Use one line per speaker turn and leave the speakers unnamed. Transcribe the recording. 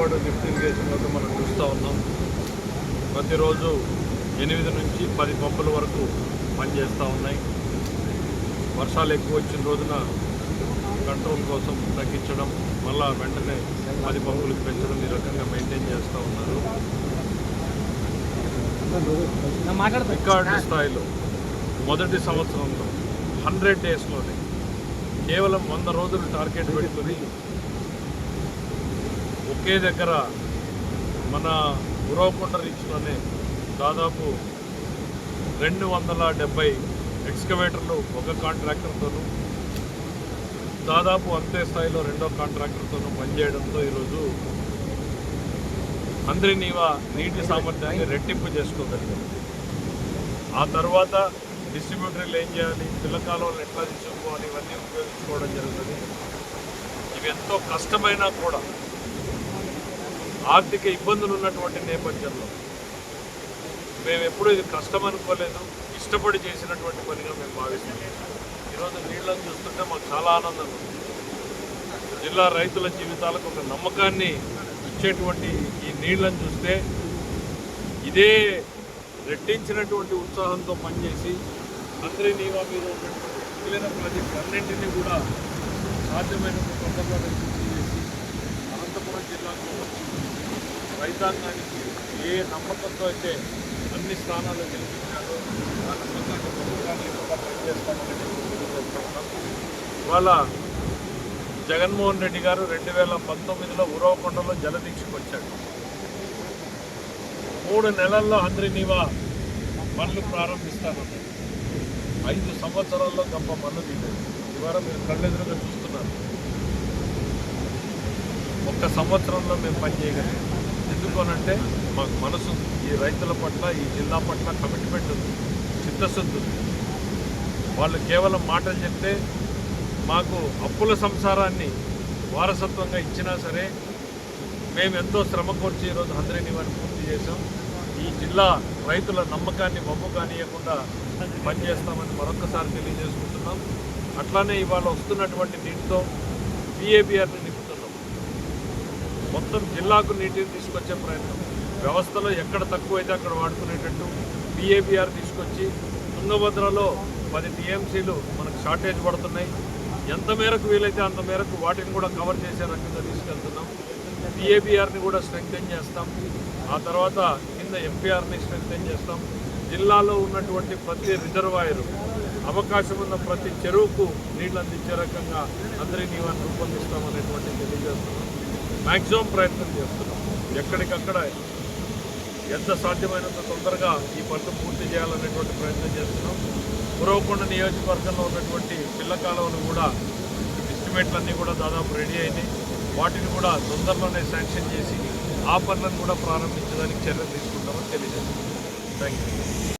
పాటు lift irrigation వరకు మనం చూస్తూ ఉన్నాం. ప్రతిరోజు ఎనిమిది నుంచి పది పంపుల వరకు పనిచేస్తూ ఉన్నాయి. వర్షాలు ఎక్కువ వచ్చిన రోజున కంట్రోల్ కోసం తగ్గించడం మళ్ళా వెంటనే పది పంపులకు పెంచడం ఈ రకంగా మెయింటైన్ చేస్తూ ఉన్నారు. రికార్డు స్థాయిలో మొదటి సంవత్సరంలో హండ్రెడ్ డేస్లోనే కేవలం వంద రోజులు టార్గెట్ పెడుతుంది ఒకే దగ్గర మన ఉరవకొండ రీచ్లోనే దాదాపు రెండు వందల డెబ్బై ఎక్స్కవేటర్లు ఒక కాంట్రాక్టర్తోనూ దాదాపు అంతే స్థాయిలో రెండో కాంట్రాక్టర్తోనూ పనిచేయడంతో ఈరోజు అందరి నీవ నీటి సామర్థ్యాన్ని రెట్టింపు చేసుకోగలిగాం. ఆ తర్వాత డిస్ట్రిబ్యూటర్లు ఏం చేయాలి? పిల్లకాలంలో ఎట్లా తీసుకోవాలి ఇవన్నీ ఉపయోగించుకోవడం జరుగుతుంది. ఇవి ఎంతో కష్టమైనా కూడా ఆర్థిక ఇబ్బందులు ఉన్నటువంటి నేపథ్యంలో మేము ఎప్పుడూ ఇది కష్టం అనుకోలేదు. ఇష్టపడి చేసినటువంటి పనిగా మేము భావిస్తున్నాం. ఈరోజు నీళ్ళని చూస్తుంటే మాకు చాలా ఆనందంగా ఉంది జిల్లా రైతుల జీవితాలకు ఒక నమ్మకాన్ని ఇచ్చేటువంటి ఈ నీళ్ళని చూస్తే ఇదే రెట్టించినటువంటి ఉత్సాహంతో పనిచేసి అందరి నీవా మీద ఉన్నటువంటి మిగిలిన ప్రాజెక్ట్ అన్నింటినీ కూడా సాధ్యమైనంత తొందరగా పూర్తి చేసి అనంతపురం జిల్లాకు వచ్చి రైతాంగానికి ఏ నమ్మకంతో అయితే అన్ని స్థానాలు గెలిపించారో ఆ నమ్మకాన్ని ప్రభుత్వాన్ని పనిచేస్తామని ఇవాళ జగన్మోహన్ రెడ్డి గారు రెండు వేల పంతొమ్మిదిలో ఉరవకొండలో జలదీక్షకు వచ్చాడు. మూడు నెలల్లో అందరినీవా పనులు ప్రారంభిస్తానన్నారు ఐదు సంవత్సరాల్లో గొప్ప పనులు దిగారు ఇవాళ మీరు కళ్ళెదురుగా చూస్తున్నారు. ఒక్క సంవత్సరంలో మేము పని చేయగలిగాం. ఎందుకనంటే మాకు మనసు ఈ రైతుల పట్ల ఈ జిల్లా పట్ల కమిట్మెంట్ ఉంది చిత్తశుద్ధి ఉంది. వాళ్ళు కేవలం మాటలు చెప్తే మాకు అప్పుల సంసారాన్ని వారసత్వంగా ఇచ్చినా సరే మేము ఎంతో శ్రమ కోర్చి ఈరోజు హంద్రేని వారిని పూర్తి చేసాం ఈ జిల్లా రైతుల నమ్మకాన్ని మమ్ము కానియకుండా పనిచేస్తామని మరొకసారి తెలియజేసుకుంటున్నాం. అట్లానే ఇవాళ వస్తున్నటువంటి నీటితో పిఏబిఆర్ని మొత్తం జిల్లాకు నీటిని తీసుకొచ్చే ప్రయత్నం. వ్యవస్థలో ఎక్కడ తక్కువైతే అక్కడ వాడుకునేటట్టు బీఏబీఆర్ తీసుకొచ్చి తుంగభద్రలో పది టీఎంసీలు మనకు షార్టేజ్ పడుతున్నాయి. ఎంత మేరకు వీలైతే అంత మేరకు వాటిని కూడా కవర్ చేసే రకంగా తీసుకెళ్తున్నాం. బీఏబీఆర్ని కూడా స్ట్రెంగ్తెన్ చేస్తాం. ఆ తర్వాత కింద ఎంపీఆర్ని స్ట్రెంగ్తెన్ చేస్తాం. జిల్లాలో ఉన్నటువంటి ప్రతి రిజర్వాయరు అవకాశం ఉన్న ప్రతి చెరువుకు నీళ్ళు అందించే రకంగా అందరినీ నీవాన్ని రూపొందిస్తామనేటువంటి తెలియజేస్తున్నాం. మ్యాక్సిమం ప్రయత్నం చేస్తున్నాం. ఎక్కడికక్కడ ఎంత సాధ్యమైనంత తొందరగా ఈ పనులు పూర్తి చేయాలనేటువంటి ప్రయత్నం చేస్తున్నాం. పురవకొండ నియోజకవర్గంలో ఉన్నటువంటి పిల్ల కాలువలు కూడా ఎస్టిమేట్లన్నీ కూడా దాదాపు రెడీ అయినాయి. వాటిని కూడా తొందరలోనే శాంక్షన్ చేసి ఆ పనులను కూడా ప్రారంభించడానికి చర్యలు తీసుకుంటామని తెలియజేస్తున్నాం. Thank you